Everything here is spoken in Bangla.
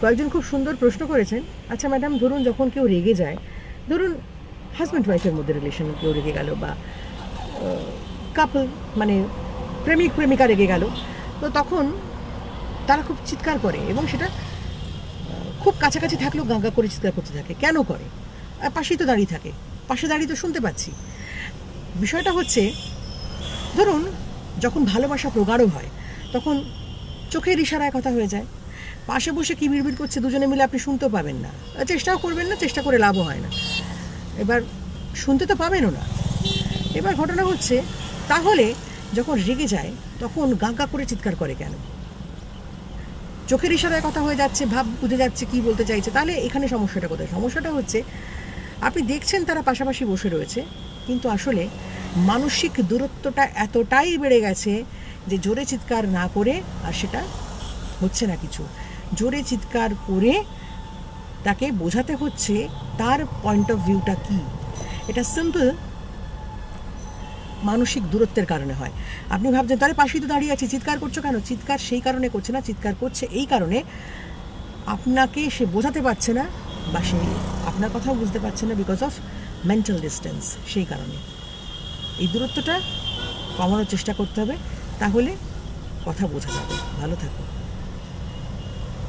কয়েকজন খুব সুন্দর প্রশ্ন করেছেন। আচ্ছা ম্যাডাম ধরুন যখন কেউ রেগে যায়, ধরুন হাজব্যান্ড ওয়াইফের মধ্যে রিলেশন কেউ রেগে গেল বা কাপল মানে প্রেমিক, প্রেমিকা রেগে গেল, তো তখন তারা খুব চিৎকার করে এবং সেটা খুব কাছাকাছি থাকলেও গাঙ্গা করে চিৎকার করতে থাকে। কেন করে? আর পাশেই তো দাঁড়িয়ে থাকে। পাশে দাঁড়িয়ে তো শুনতে পাচ্ছি। বিষয়টা হচ্ছে, ধরুন যখন ভালোবাসা প্রগাঢ় হয়, তখন চোখের ইশারায় কথা হয়ে যায়। পাশে বসে কি বিড়বিড় করছে দুজনে মিলে আপনি শুনতেও পাবেন না। চেষ্টাও করবেন না, চেষ্টা করে লাভও হয় না। এবার শুনতে তো পাবেনও না এবার ঘটনা হচ্ছে, তাহলে যখন রেগে যায়, তখন গাঁকা করে চিৎকার করে কেন? চোখের ইশারায় কথা হয়ে যাচ্ছে, ভাব বুঝে যাচ্ছে, কি বলতে চাইছে। তাহলে এখানে সমস্যাটা কোথায়? সমস্যাটা হচ্ছে, আপনি দেখছেন তারা পাশাপাশি বসে রয়েছে, কিন্তু আসলে মানসিক দূরত্বটা এতটাই বেড়ে গেছে যে জোরে চিৎকার না করে আর সেটা হচ্ছে না কিছু। জোরে চিৎকার করে তাকে বোঝাতে হচ্ছে তার পয়েন্ট অফ ভিউটা কি। এটা সিম্পল মানসিক দূরত্বের কারণে হয়। আপনি ভাবছেন, তাহলে পাশেই তো দাঁড়িয়ে আছে, চিৎকার করছ কেন? চিৎকার সেই কারণে করছে না, চিৎকার করছে এই কারণে আপনাকে সে বোঝাতে পারছে না বা সে আপনার কথাও বুঝতে পারছে না বিকজ অফ মেন্টাল ডিস্টেন্স সেই কারণে। এই দূরত্বটা কমানোর চেষ্টা করতে হবে, তাহলে কথা বোঝা যাবে। ভালো থাকুন।